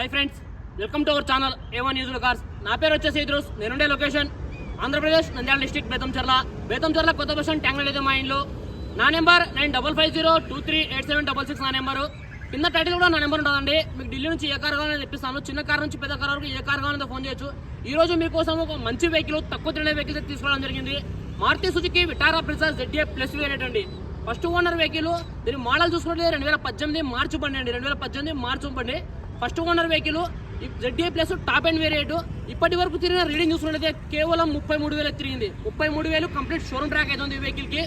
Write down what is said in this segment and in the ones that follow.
Hi friends welcome to our channel A one news cars నా పేరు వచ్చేసి ఇద్రూస్ నేనుండే లొకేషన్. ఆంధ్రప్రదేశ్ నంద్యాల డిస్ట్రిక్ట్ బేతంచర్ల బేతంచర్ల కొత్త బస్ స్టాండ్ ట్యాంగ్లో అయితే మా ఇంట్లో నా number nine double five zero two three eight seven double six నా నెంబరు. కింద టైటిల్ కూడా నా నెంబర్ ఉంటుందండి. మీకు ఢిల్లీ నుంచి ఏ కార్ కావాలని తెప్పిస్తాను చిన్న కార్ నుంచి పెద్ద కార్ వరకు ఏ కార్ కావాలని ఫోన్ చేయొచ్చు. ఈ రోజు మీకోసం ఒక మంచి వెహికల్ తక్కువ తినే వెహికల్ తీసుకోవడం జరిగింది. Maruti Suzuki Vitara Brezza ZA plus variant అండి. ఫస్ట్ ఓనర్ వెహికల్ దీని మోడల్ చూసుకుంటే రెండు వేల పద్దెనిమిది మార్చి పండి అండి. రెండు వేల పద్దెనిమిది మార్చి పండి. First owner vehicle ZA plus top end variant. ఇప్పటి వరకు తిరిగిన రీడింగ్ చూసుకున్నట్లయితే కేవలం ముప్పై మూడు వేలు తిరిగింది. ముప్పై మూడు వేలు కంప్లీట్ షోరూమ్ ట్రాక్ అవుతుంది ఈ వెహికల్కి.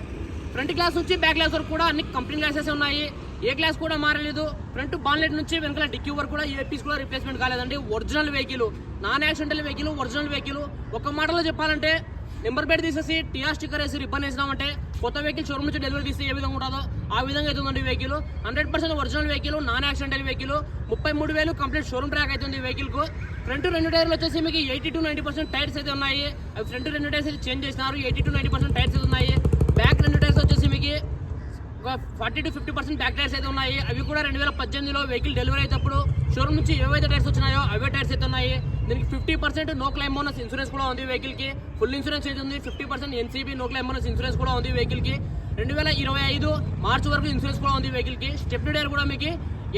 ఫ్రంట్ గ్లాస్ నుంచి బ్యాక్ గ్లాస్ వరకు కూడా అన్ని కంపెనీ గ్లాసెస్ ఉన్నాయి. ఏ గ్లాస్ కూడా మారలేదు. ఫ్రంట్ బాన్లెట్ నుంచి వెనకాల డిక్కీ వరకు కూడా ఏ పీస్ కూడా రిప్లేస్మెంట్ కాలేదండి. Original vehicle non accidental vehicle original vehicle ఒక మాటలో చెప్పాలంటే నెంబర్ ప్లేట్ తీసేసి టీఆర్ స్టిక్కర్ వేసి రిబ్బన్ వేసినామంటే కొత్త వెహికల్ షోరూమ్ నుంచి డెలివరీ తీస్తే ఏ విధంగా ఉంటుందో ఆ విధంగా అవుతుందండి vehicle. Hundred percent original vehicle non accidental vehicle. ముప్పై మూడు వేలు కంప్లీట్ షోరూమ్ ట్రాక్ అవుతుంది ఈ వెహికల్కు ఫ్రంట్ రెండు టైర్లు వచ్చేసి మీకు eighty to ninety percent tyres అయితే ఉన్నాయి. అవి ఫ్రంట్ రెండు టైర్స్ అయితే చేంజ్ చేసినారు. Eighty to ninety percent tyres అయితే ఉన్నాయి. బ్యాక్ రెండు టైర్స్ వచ్చేసి మీకు ఒక forty to fifty percent back tyres అయితే ఉన్నాయి. అవి కూడా రెండు వేల పద్దెనిమిదిలో వెహికల్ డెలివరీ అయ్యేటప్పుడు షోరూమ్ నుంచి ఏవైతే టైర్స్ వచ్చినాయో అవే టైర్స్ అయితే ఉన్నాయి. దీనికి fifty percent no claim bonus insurance కూడా ఉంది వెహికల్కి. ఫుల్ ఇన్సూరెన్స్ అయితే ఉంది? Fifty percent NCB no claim bonus insurance కూడా ఉంది వెహికల్కి. రెండు వేల ఇరవై ఐదు మార్చి వరకు ఇన్సూరెన్స్ కూడా ఉంది వెహికల్కి. స్టెప్ టైర్ కూడా మీకు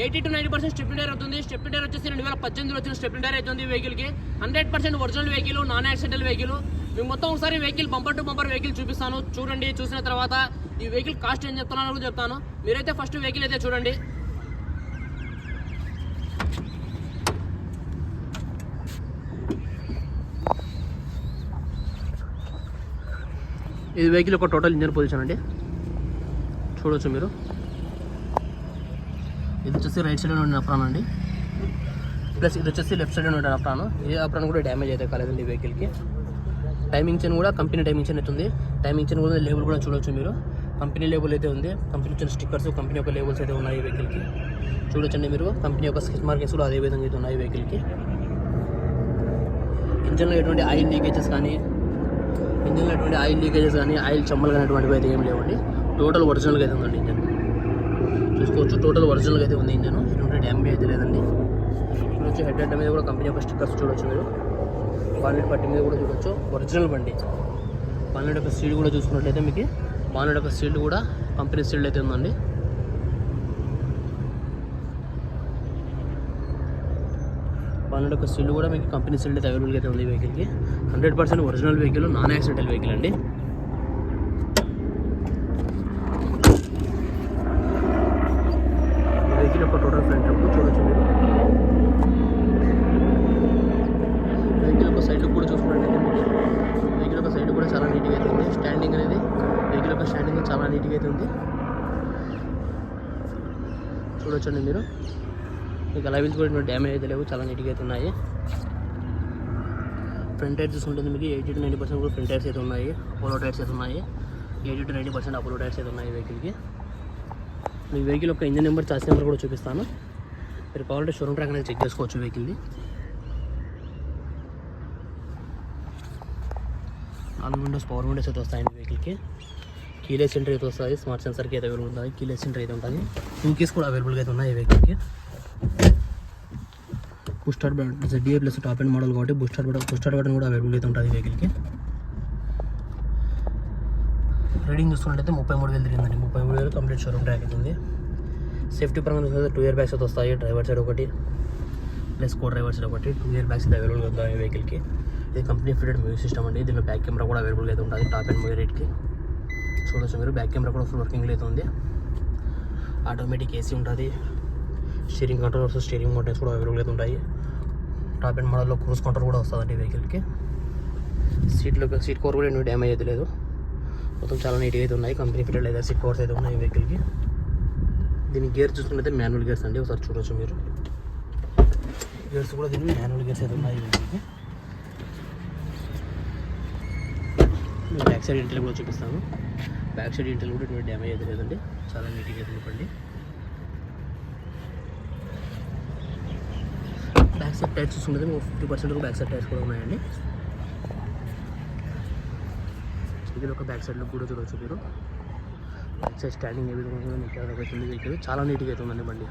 eighty to ninety percent step tyre అవుతుంది. స్టెప్ టైర్ వచ్చేసి రెండు వేల పద్దెనిమిదిలో వచ్చిన స్టెప్ టైర్ అవుతుంది వెహికల్కి. Hundred percent original vehicle non accidental vehicle మేము మొత్తం ఒకసారి vehicle bumper to bumper vehicle చూపిస్తాను. చూడండి చూసిన తర్వాత ఈ వెహికల్ కాస్ట్ ఏం చెప్తున్నాను చెప్తాను. మీరైతే ఫస్ట్ వెహికల్ అయితే చూడండి. ఇది వెహికల్ ఒక టోటల్ ఇంజన్ పొజిషన్ అండి. చూడొచ్చు మీరు. ఇది వచ్చేసి రైట్ సైడ్ ఉండే అప్రాన్ అండి. ప్లస్ ఇది వచ్చేసి లెఫ్ట్ సైడ్ ఉండే అప్రాన్. ఏ అప్రాన్ కూడా డ్యామేజ్ అయితే కాలేదండి ఈ వెహికల్కి టైమింగ్ చైన్ కూడా కంపెనీ టైమింగ్ చైన్ అయితే ఉంది. టైమింగ్ చైన్ కూడా లేబుల్ కూడా చూడొచ్చు మీరు. కంపెనీ లేబుల్ అయితే ఉంది. కంపెనీ వచ్చిన స్టిక్కర్స్ కంపెనీ యొక్క లేబుల్స్ అయితే ఉన్నాయి ఈ వెహికల్కి చూడొచ్చండి మీరు. కంపెనీ యొక్క స్కిచ్ మార్కెట్స్ కూడా అదే విధంగా అయితే ఉన్నాయి ఈ వెహికల్కి ఇంజన్లో ఎటువంటి ఆయిల్ లీకేజెస్ కానీ ఇంజన్లో అటువంటి ఆయిల్ లీకేజెస్ కానీ ఆయిల్ చెమ్మలు కానీ అటువంటివి అయితే ఏం లేవండి. టోటల్ ఒరిజినల్గా అయితే ఉందండి ఇంజన్. చూసుకోవచ్చు టోటల్ ఒరిజినల్గా అయితే ఉంది ఇంజన్. ఎటువంటి డ్యామేజ్ అయితే లేదండి. చూడొచ్చు హెడ్ హెడ్ మీద కూడా కంపెనీ యొక్క స్టిక్కర్స్ చూడొచ్చు మీరు. బాన్లెట్ పట్టి మీద కూడా చూడొచ్చు. ఒరిజినల్ బండి. బాన్లెట్ యొక్క సీల్ కూడా చూసుకున్నట్లయితే మీకు బాన్లెట్ యొక్క సీల్ కూడా కంపెనీ సీల్డ్ అయితే ఉందండి. పన్నెండు యొక్క సీల్ కూడా మీకు కంపెనీ సీల్ అయితే అవైలబుల్గా అయితే ఉంది ఈ వెహికల్కి hundred percent original vehicle non accidental vehicle అండి. వెహికల్ యొక్క టోటల్ ఫ్రంట్ లుక్ చూడొచ్చు మీరు. వెహికల్ యొక్క సైడ్ కూడా చూసుకున్నట్టయితే మీకు వెహికల్ యొక్క సైడ్ కూడా చాలా నీట్గా అయితే ఉంది. స్టాండింగ్ అనేది వెహికల్ యొక్క స్టాండింగ్ చాలా నీట్గా అయితే ఉంది. చూడొచ్చండి మీరు. మీకు లైవ్స్ కూడా డ్యామేజ్ అయితే లేవు. చాలా నీట్గా అయితే ఉన్నాయి. ఫ్రంట్ టైర్స్ చూసుకుంటుంది మీకు ఎయిటీ టు నైంటీ పర్సెంట్ కూడా ఫ్రంట్ టైర్స్ అయితే ఉన్నాయి. అపోలో టైర్స్ అయితే ఉన్నాయి. Eighty to ninety percent Apollo tyres అయితే ఉన్నాయి వెహికల్కి మీ వెహికల్ యొక్క ఇంజన్ నెంబర్ చార్జ్ నెంబర్ కూడా చూపిస్తాను. మీరు కావాలంటే షోరూమ్ ట్రాక్ అనేది చెక్ చేసుకోవచ్చు వెహికల్ది నాలుగు విండోస్ పవర్ విండోస్ అయితే వస్తాయండి వెహికల్కి కీలెస్ సెంటర్ అయితే వస్తుంది స్మార్ట్ సెన్సర్కి అయితే అవైలబుల్ ఉంటుంది కీలెస్ సెంటర్ అయితే ఉంటుంది టూ కీస్ కూడా అవైలబుల్గా అయితే ఉన్నాయి ఈ వెహికల్కి booster button ZA plus top end model కాబట్టి బూస్టర్ బటన్ బూస్టర్ బటన్ కూడా అవైలబుల్ అయితే ఉంటుంది వెహికల్కి రీడింగ్ చూసుకున్నట్టయితే ముప్పై మూడు వేలు తిరిగిందండి. ముప్పై మూడు వేలు కంప్లీట్ షోరూమ్ ట్రాక్ అవుతుంది సేఫ్టీ పరంగా చూసుకుంటే టూ ఇయర్ బ్యాగ్స్ అయితే వస్తాయి. డ్రైవర్ సైడ్ ఒకటి ప్లస్ కో డ్రైవర్ సైడ్ ఒకటి. టూ ఇయర్ బ్యాగ్స్ అయితే అవైలబుల్గా ఉంది వెహికల్కి ఇది కంపెనీ ఫిటెడ్ మ్యూజిక్ సిస్టమ్ అండి. దీనిలో బ్యాక్ కెమెరా కూడా అవైలబుల్ అయితే ఉంటుంది టాప్ అండ్ మూవీ రేట్కి చూడొచ్చు మీరు బ్యాక్ కెమెరా కూడా ఫుల్ వర్కింగ్లో అయితే ఉంది. ఆటోమేటిక్ ఏసీ ఉంటుంది. స్టీరింగ్ కంట్రోల్స్ స్టీరింగ్ మోటర్స్ కూడా అవైలబుల్ అయితే ఉంటాయి. టాప్ అండ్ మోడల్లో క్రూజ్ కంట్రోల్ కూడా వస్తుందండి వెహికల్కి. సీట్లో సీట్ కవర్ కూడా ఎన్ని డ్యామేజ్ అయితే లేదు. మొత్తం చాలా నీట్గా అయితే ఉన్నాయి. కంపెనీ ఫిటెడ్ లేదా సీట్ కవర్స్ అయితే ఉన్నాయి వెహికల్కి. దీని గేర్ చూసుకుంటే మాన్యువల్ గేర్స్ అండి. ఒకసారి చూడొచ్చు మీరు. గేర్స్ కూడా దీని మాన్యువల్ గేర్స్ అయితే ఉన్నాయి వెహికల్కి. బ్యాక్ సైడ్ ఇంటర్లు కూడా చూపిస్తాను. బ్యాక్ సైడ్ ఇంటర్లు కూడా ఎటువంటి డ్యామేజ్ అయితే లేదండి. చాలా నీట్గా అయితే బండి బ్యాక్ సైడ్ టైర్స్ చూసుకుంటే fifty percent back side tyres కూడా ఉన్నాయండి. ఇది ఒక బ్యాక్ సైడ్లో కూడా చూడవచ్చు మీరు. బ్యాక్ సైడ్ స్టాండింగ్ ఏ విధంగా ఉందో చాలా నీట్గా అయితే ఉందండి బండి.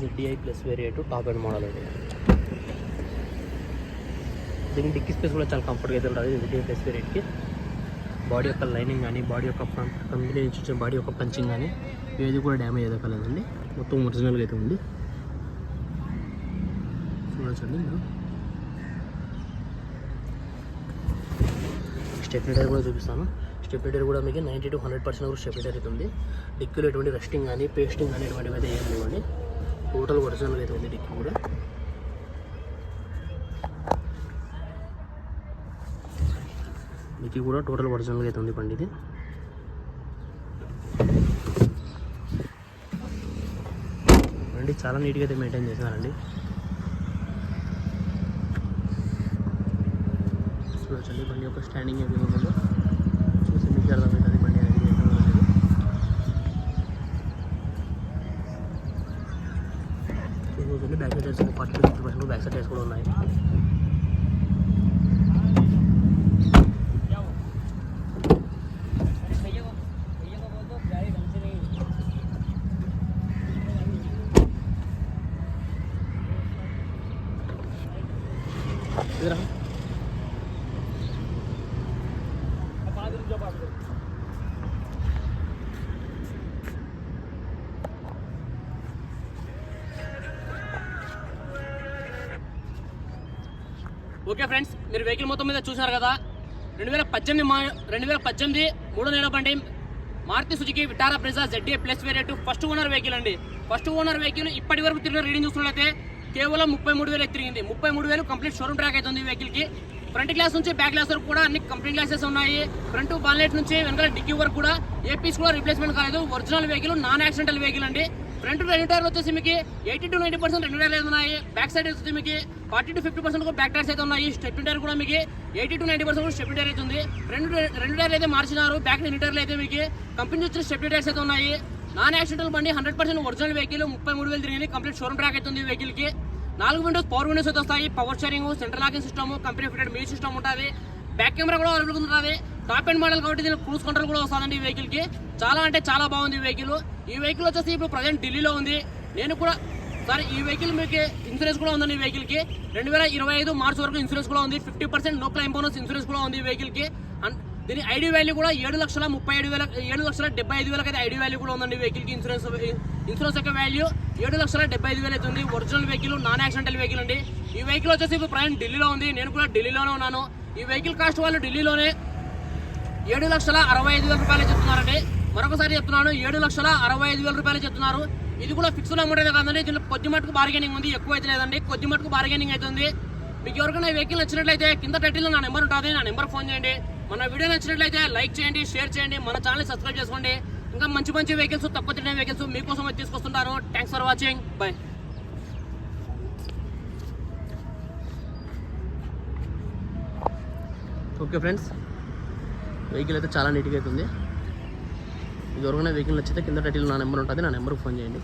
ZDI plus variant top end model అండి. దీనికి డిక్కీ స్పేస్ కూడా చాలా కంఫర్ట్గా అయితే ఉంటుంది జెడ్డీఐ ప్లస్ వేరియట్కి బాడీ యొక్క లైనింగ్ కానీ బాడీ యొక్క కంపెనీ నుంచి వచ్చే బాడీ యొక్క పంచింగ్ కానీ ఏది కూడా డ్యామేజ్ అయితే కలదండి. మొత్తం ఒరిజినల్గా అయితే ఉంది. చూడొచ్చండి మీరు కూడా చూపిస్తాను. స్టెప్లైటర్ కూడా మీకు నైంటీ టు హండ్రెడ్ పర్సెంట్ వరకు స్టెప్లైటర్ అయితే ఉంది. డిక్కులు ఎటువంటి రెస్టింగ్ కానీ పేస్టింగ్ కానీ ఎటువంటివి అయితే ఏం లేవండి. టోటల్ ఒరిజినల్గా అయితే ఉంది డిక్కు కూడా. ఇది కూడా టోటల్ ఒరిజినల్గా అయితే ఉంది బండి ఇది. బండి చాలా నీట్గా అయితే మెయింటైన్ చేసినారండి చూడొచ్చండి బండి యొక్క స్టాండింగ్ ఏమి ఉందో చూసి మీకు అర్థమవుతుంది బండి అనేది చూడండి back side tyres fifty percent back side కూడా ఉన్నాయి. ఓకే ఫ్రెండ్స్ మీరు వెహికల్ మొత్తం మీద చూసినారు కదా. రెండు వేల పద్దెనిమిది మా రెండు వేల పద్దెనిమిది మూడో నెల బండి Maruti Suzuki Vitara Brezza ZD plus variant first owner vehicle అండి. ఫస్ట్ ఓనర్ వెహికల్ ఇప్పటి వరకు తిరిగిన రీడింగ్ చూసినట్లయితే కేవలం ముప్పై మూడు వేలు తిరిగింది. ముప్పై మూడు వేలు కంప్లీట్ షోరూమ్ ట్రాక్ అవుతుంది ఈ వెహికల్కి ఫ్రంట్ గ్లాస్ నుంచి బ్యాక్ గ్లాస్ వరకు కూడా అన్ని కంప్లీట్ గ్లాసెస్ ఉన్నాయి. ఫ్రంట్ బాన్లెట్ నుంచి వెనకాల డిక్కీ వరకు కూడా ఏ పీస్ కూడా రిప్లేస్మెంట్ కాలేదు. Original vehicle non accidental vehicle అండి. ఫ్రంట్ రెండు టైర్లు వచ్చేసి మీకు ఎయిటీ టు నైన్టీ పర్సెంట్ రెండు టైర్లు ఉన్నాయి. బ్యాక్ సైడ్ వచ్చేసి మీకు forty to fifty percent back tyres అయితే ఉన్నాయి. స్టెప్ టైర్ కూడా మీకు eighty to ninety percent step tyre అయితే ఉంది. రెండు రెండు టైర్లు అయితే మార్చినారు. బ్యాక్ రెండు టైర్లు అయితే మీకు కంపెనీ వచ్చిన స్టెప్ టైర్స్ అయితే ఉన్నాయి. నాన్ యాక్సిడెంటల్ బండి హండ్రెడ్ పర్సెంట్ ఒరిజినల్ వెహికల్ ముప్పై మూడు వేలు తిరిగింది. కంప్లీట్ షోరూమ్ ట్రాక్ అవుతుంది వెహికల్కి నాలుగు విండోస్ పవర్ విండోస్ అయితే వస్తాయి. Power steering central locking system company fitted music system ఉంటుంది. బ్యాక్ కెమెరా కూడా అవైలబుల్ ఉంటుంది. టాప్ అండ్ మోడల్ కాబట్టి దీనికి క్రూజ్ కంట్రోల్ కూడా వస్తుందండి ఈ వెహికల్కి. చాలా అంటే చాలా బాగుంది ఈ వెహికల్ ఈ వెహికల్ వచ్చేసి ఇప్పుడు ప్రజెంట్ ఢిల్లీలో ఉంది. నేను కూడా సార్ ఈ వెహికల్ మీకు ఇన్సూరెన్స్ కూడా ఉందండి ఈ వెహికల్కి. రెండు వేల ఇరవై ఐదు మార్చ్ వరకు ఇన్సూరెన్స్ కూడా ఉంది. Fifty percent no claim bonus insurance కూడా ఉంది ఈ వెహికల్కి. దీని ఐడి వాల్యూ కూడా ఏడు లక్షల ముప్పై ఐదు వేల ఏడు లక్షల డెబ్బై ఐదు వేలకి అయితే ఐడి వాల్యూ కూడా ఉందండి వెహికల్కి ఇన్సూరెన్స్ ఇన్సూరెన్స్ యొక్క వాల్యూ ఏడు లక్షల డెబ్బై ఐదు వేలు అయితే ఉంది. Original vehicle non accidental vehicle అండి. ఈ వెహికల్ వచ్చేసి ఇప్పుడు ప్రయాణం ఢిల్లీలో ఉంది. నేను కూడా ఢిల్లీలోనే ఉన్నాను. ఈ వెహికల్ కాస్ట్ వాళ్ళు ఢిల్లీలోనే ఏడు లక్షల అరవై ఐదు వేల రూపాయలు చెప్తున్నారండి. మరొకసారి చెప్తున్నాను ఏడు లక్షల అరవై ఐదు వేల రూపాయలు చెప్తున్నారు. ఇది కూడా ఫిక్స్డ్ అమౌంట్ అయితే కాదండి దీనిలో కొద్ది మటుకు బార్గెనింగ్ ఉంది ఎక్కువ అయితే లేదండి. కొద్ది మటుకు బార్గెనింగ్ అవుతుంది మీకు ఎవరికైనా వెహికల్ నచ్చినట్లయితే కింద టైటిల్లో నా నెంబర్ ఉంటుంది నా నెంబర్ ఫోన్ చేయండి. మన వీడియో నచ్చినట్లయితే లైక్ చేయండి షేర్ చేయండి మన ఛానల్ సబ్స్క్రైబ్ చేసుకోండి. ఇంకా మంచి మంచి వెహికల్స్ తక్కువ తినే వెహికల్స్ మీకోసం తీసుకొస్తుంటారు తీసుకొస్తుంటాను thanks for watching bye okay friends vehicle అయితే చాలా నీట్గా అవుతుంది. ఇది ఎవరికైనా వెహికల్ నచ్చితే కింద టైటిల్ నా నెంబర్ ఉంటుంది నా నెంబర్కి ఫోన్ చేయండి.